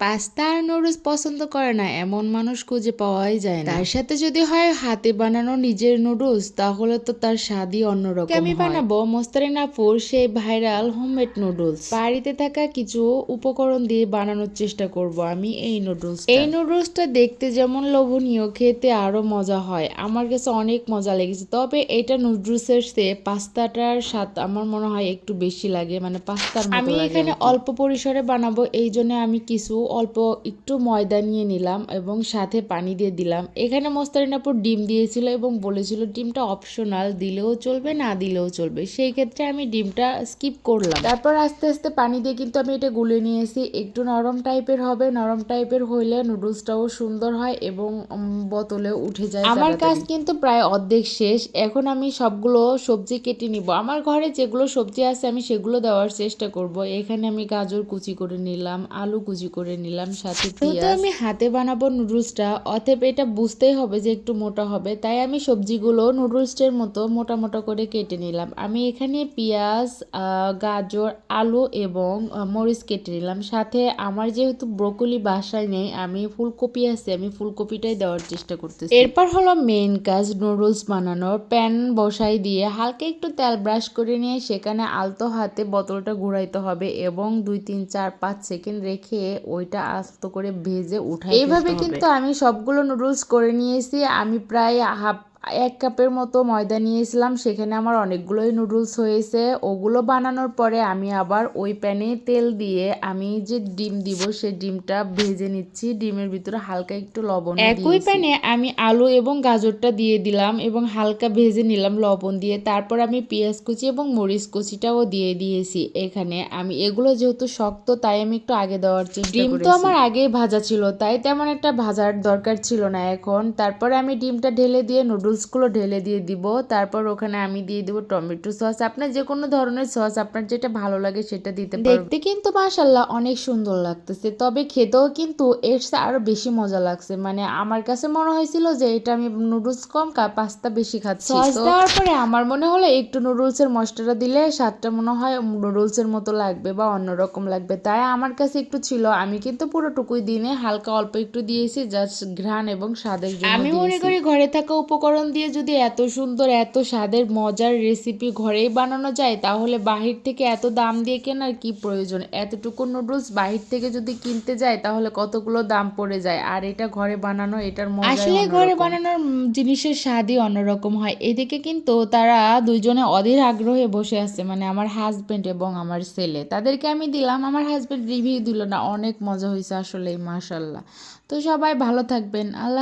Pasta আর noodles পছন্দ করে না এমন মানুষ খুঁজে পাওয়াই যায় না। তার সাথে যদি হয় হাতে বানানো নিজের নুডলস তাহলে তো তার স্বাদই অন্যরকম আমি বানাবো? মোস্তারিন আপুর সেই ভাইরাল হোমমেড নুডলস। বাড়িতে থাকা কিছু উপকরণ দিয়ে বানানোর চেষ্টা করব আমি এই নুডলস এই নুডলসটা দেখতে যেমন লোভনীয় খেতে আরও মজা হয়। আমার কাছে অনেক মজা লেগেছে তবে এটা নুডলসের সে পাস্তাটার স্বাদ আমার মনে হয় একটু বেশি লাগে মানে পাস্তার আমি এখানে অল্প পরিসরে বানাবো এই জন্য আমি কিছু অল্প একটু ময়দা নিয়ে নিলাম এবং সাথে পানি দিয়ে দিলাম। এখানে মোস্তারিন আপুর ডিম দিয়েছিল এবং বলেছিল ডিমটা অপশনাল দিলেও চলবে না দিলেও চলবে। সেই ক্ষেত্রে আমি ডিমটা স্কিপ করলাম। তারপর আস্তে আস্তে পানি দিয়ে কিন্তু আমি এটা গুলে নিয়েছি। একটু নরম টাইপের হবে নরম টাইপের হইলে নুডলসটাও সুন্দর হয় এবং বোতলে উঠে যায় আমার কাজ কিন্তু প্রায় অর্ধেক শেষ। এখন আমি সবগুলো সবজি কেটে নিব। আমার ঘরে যেগুলো সবজি আছে আমি সেগুলো দেওয়ার চেষ্টা করব। এখানে আমি গাজর কুচি করে নিলাম আলু কুচি করে নিলাম সাথে পেঁয়াজ। আমি হাতে বানাবো নুডলসটা অতএব এটা বুঝতেই হবে যে একটু মোটা হবে। তাই আমি সবজিগুলো নুডলসের মতো মোটা মোটা করে কেটে নিলাম। আমি এখানে পেঁয়াজ গাজর আলু এবং মরিচ কেটে নিলাম। সাথে আমার যেহেতু ব্রোকলি বাসায় নেই আমি ফুলকপি আছে আমি ফুলকপিটাই দেওয়ার চেষ্টা করতেছি। এরপর হলো মেইন কাজ নুডলস বানানোর। প্যান বসাই দিয়ে হালকা একটু তেল ব্রাশ করে নিয়ে সেখানে আলতো হাতে বোতলটা ঘুরাইতে হবে এবং দুই তিন চার পাঁচ সেকেন্ড রেখে ওইটা আস্ত করে ভেজে উঠাই এইভাবে কিন্তু আমি সবগুলো নুডলস করে নিয়েছি। আমি প্রায় হাফ এক কাপের মতো ময়দা নিয়েছিলাম সেখানে আমার অনেকগুলোই নুডলস হয়েছে। ওগুলো বানানোর পরে আমি আবার ওই প্যানে তেল দিয়ে আমি যে ডিম দিব সেই ডিমটা ভেজে নিচ্ছি। ডিমের ভিতরে হালকা একটু লবণ একই প্যানে আমি আলু এবং গাজরটা দিয়ে দিলাম এবং হালকা ভেজে নিলাম লবণ দিয়ে। তারপর আমি পেঁয়াজ কুচি এবং মরিচ কুচিটাও দিয়ে দিয়েছি এখানে। আমি এগুলো যেহেতু শক্ত তাই আমি একটু আগে দেওয়ার চেষ্টা ডিম তো আমার আগেই ভাজা ছিল তাই তেমন একটা ভাজার দরকার ছিল না এখন। তারপরে আমি ডিমটা ঢেলে দিয়ে নুডলসগুলো ঢেলে দিয়ে দিব। তারপর ওখানে আমি দিয়ে দিব টমেটো সস। আপনার যে কোনো ধরনের সস আপনার যেটা ভালো লাগে সেটা দিতে দেখতে কিন্তু মাশাল্লাহ অনেক সুন্দর লাগতেছে। তবে খেতেও কিন্তু এর চেয়ে আরও বেশি মজা লাগছে। মানে আমার কাছে মনে হয়েছিল যে এটা আমি নুডলস কম কা- পাস্তা বেশি খাচ্ছি। সস দেওয়ার পরে আমার মনে হলো একটু নুডলসের মশলাটা দিলে স্বাদটা মনে হয় নুডলসের মতো লাগবে বা অন্যরকম লাগবে। তাই আমার কাছে একটু ছিল। আমি কিন্তু পুরোটুকুই দিনে হালকা অল্প একটু দিয়েছি জাস্ট ঘ্রাণ এবং স্বাদের জন্য আমি মনে করি ঘরে থাকা উপকরণ দিয়ে যদি এত সুন্দর এত স্বাদের মজার রেসিপি ঘরেই বানানো যায় তাহলে বাহির থেকে এত দাম দিয়ে কেনার কি প্রয়োজন? এতটুকু নুডলস বাহির থেকে যদি কিনতে যায় তাহলে কতগুলো দাম পড়ে যায়? আর এটা ঘরে বানানো এটার মজা আসলে ঘরে বানানোর জিনিসের স্বাদই অন্যরকম হয়। এদিকে কিন্তু তারা দুইজনে অধীর আগ্রহে বসে আছে মানে আমার হাজবেন্ড এবং আমার ছেলে। তাদেরকে আমি দিলাম আমার হাজবেন্ড রিভিউ দিল না অনেক মজা হয়েছে আসলে মাশাল্লাহ তো সবাই ভালো থাকবেন আল্লাহ